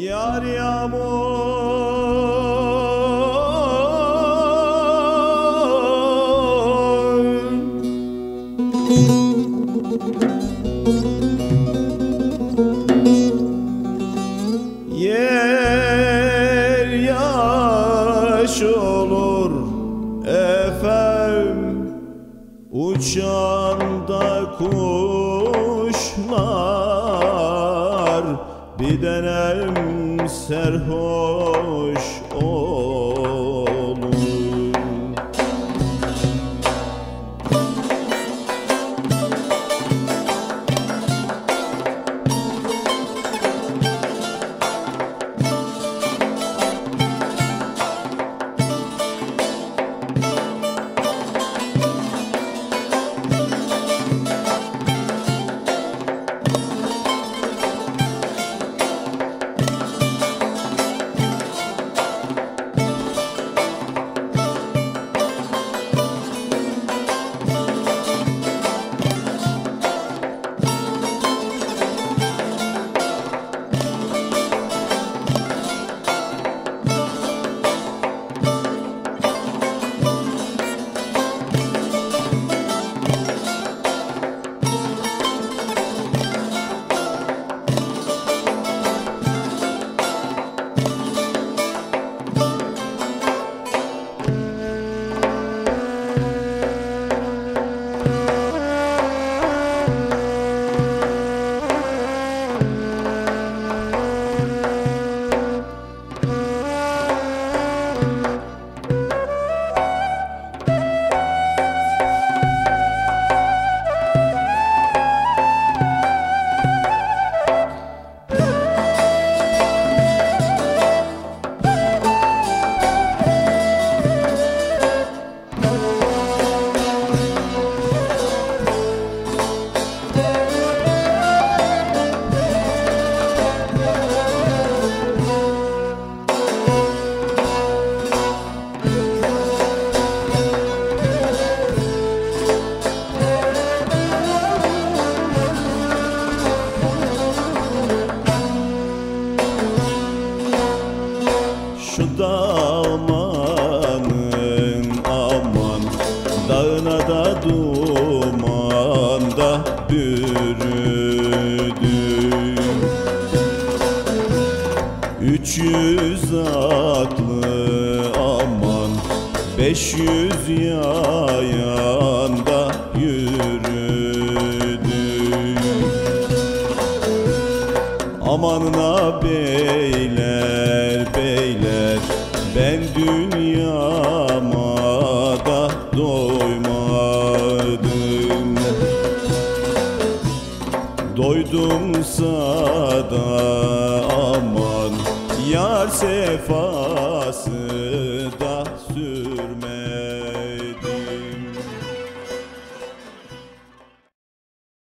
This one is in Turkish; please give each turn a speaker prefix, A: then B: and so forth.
A: Yar yağmur. Yer yaş olur efem. Uçanda kuşlar Bir denem serhoş olur bürüdü. Üç yüz atlı aman Beş yüz yayan da yürüdü Amanına beyler beyler Ben dünyama da doymadım koydumsa da aman Yar sefası da sür